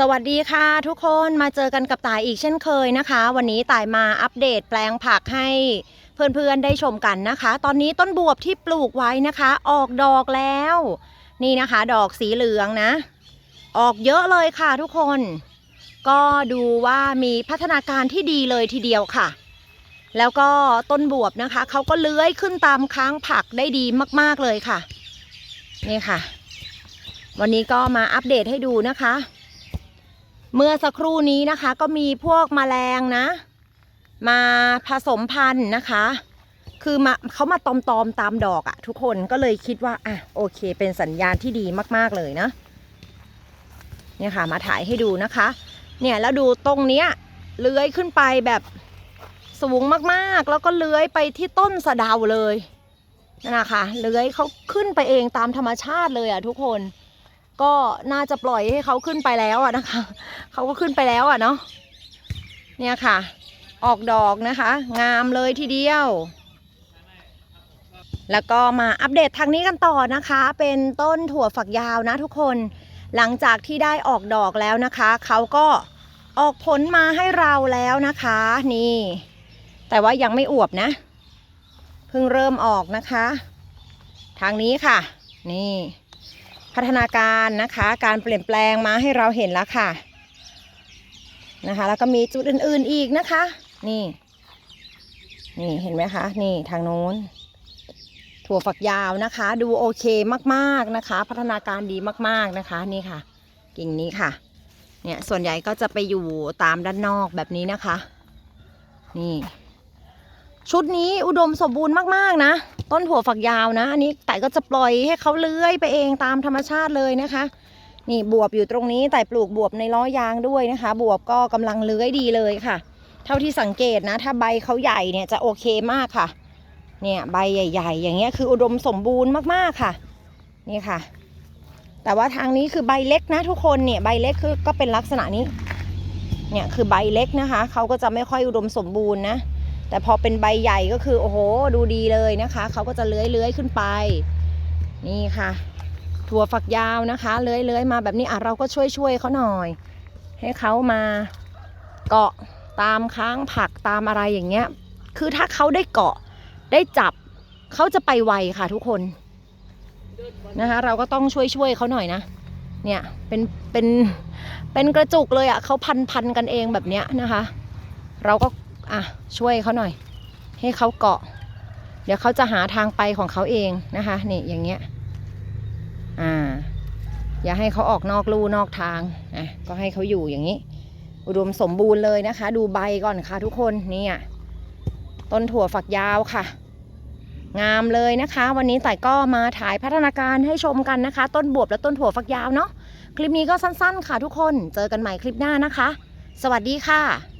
สวัสดีค่ะทุกคนมาเจอกันกับตายอีกเช่นเคยนะคะ วันนี้ตายมาอัปเดตแปลงผักให้เพื่อนๆได้ชมกันนะคะ ตอนนี้ต้นบวบที่ปลูกไว้นะคะ ออกดอกแล้ว นี่นะคะ ดอกสีเหลืองนะ ออกเยอะเลยค่ะทุกคน ก็ดูว่ามีพัฒนาการที่ดีเลยทีเดียวค่ะ แล้วก็ต้นบวบนะคะเขาก็เลื้อยขึ้นตามค้างผักได้ดีมากๆเลยค่ะ นี่ค่ะ วันนี้ก็มาอัปเดตให้ดูนะคะ เมื่อสักครู่นี้นะคะก็มีพวกแมลงนะ มาผสมพันธุ์นะคะ คือมาเขามาตอมตอมๆตามดอกอะทุกคนก็เลยคิดว่าอะโอเค เป็นสัญญาณที่ดีมากๆเลยนะเนี่ยค่ะมาถ่ายให้ดูนะคะ เนี่ยแล้วดูตรงเนี้ยเลื้อยขึ้นไปแบบสูงมากๆ แล้วก็เลื้อยไปที่ต้นสะเดาเลยนั่นนะคะเลื้อยเขาขึ้นไปเองตามธรรมชาติเลยอะทุกคน ก็น่าจะปล่อยให้เขาขึ้นไปแล้วอะนะคะ เขาก็ขึ้นไปแล้วอะเนาะ เนี่ยค่ะ ออกดอกนะคะ งามเลยทีเดียว แล้วก็มาอัปเดตทางนี้กันต่อนะคะ เป็นต้นถั่วฝักยาวนะทุกคน หลังจากที่ได้ออกดอกแล้วนะคะ เขาก็ออกผลมาให้เราแล้วนะคะ นี่ แต่ว่ายังไม่อวบนะ เพิ่งเริ่มออกนะคะ ทางนี้ค่ะ นี่ พัฒนาการนะคะ การเปลี่ยนแปลงมาให้เราเห็นแล้วค่ะนะคะ แล้วก็มีจุดอื่นๆอีกนะคะ นี่ นี่เห็นไหมคะ นี่ทางโน้น ถั่วฝักยาวนะคะ ดูโอเคมากๆนะคะ พัฒนาการดีมากๆนะคะ นี่ค่ะ กิ่งนี้ค่ะ เนี่ยส่วนใหญ่ก็จะไปอยู่ตามด้านนอกแบบนี้นะคะ นี่ ชุดนี้อุดมสมบูรณ์มากๆนะ ต้นถั่วฝักยาวนะอันนี้แต่ก็จะปล่อยให้เขาเลื้อยไปเองตามธรรมชาติเลยนะคะ นี่บวบอยู่ตรงนี้แต่ปลูกบวบในล้อยางด้วยนะคะ บวบก็กำลังเลื้อยดีเลยค่ะ เท่าที่สังเกตนะ ถ้าใบเขาใหญ่เนี่ยจะโอเคมากค่ะ เนี่ยใบใหญ่ ๆ อย่างเงี้ยคืออุดมสมบูรณ์มากๆค่ะ นี่ค่ะ แต่ว่าทางนี้คือใบเล็กนะ ทุกคนเนี่ยใบเล็กคือก็เป็นลักษณะนี้ เนี่ยคือใบเล็กนะคะเขาก็จะไม่ค่อยอุดมสมบูรณ์นะ แต่พอเป็นใบใหญ่ก็คือ โอ้โห ดูดีเลยนะคะ เขาก็จะเลื้อยเลื้อยขึ้นไป นี่ค่ะ ถั่วฝักยาวนะคะเลื้อยเลื้อยมาแบบนี้อะเราก็ช่วยช่วยเขาหน่อย ให้เขามาเกาะตามค้างผักตามอะไรอย่างเงี้ย คือถ้าเขาได้เกาะได้จับเขาจะไปไวค่ะทุกคนนะคะ เราก็ต้องช่วยช่วยเขาหน่อยนะ เนี่ยเป็นเป็นเป็นกระจุกเลยอะ่ะเขาพันพันกันเองแบบเนี้ยนะคะ เราก็ อะช่วยเขาหน่อย ให้เขาเกาะ เดี๋ยวเขาจะหาทางไปของเขาเองนะคะนี่อย่างเงี้ยอ่า อย่าให้เขาออกนอกลู่นอกทางอะก็ให้เขาอยู่อย่างนี้ อุดมสมบูรณ์เลยนะคะ ดูใบก่อนค่ะทุกคนนี่ยต้นถั่วฝักยาวค่ะ งามเลยนะคะ วันนี้แต่ก็มาถ่ายพัฒนาการให้ชมกันนะคะ ต้นบวบและต้นถั่วฝักยาวเนาะคลิปนี้ก็สั้นๆ ค่ะทุกคนเจอกันใหม่คลิปหน้านะคะ สวัสดีค่ะ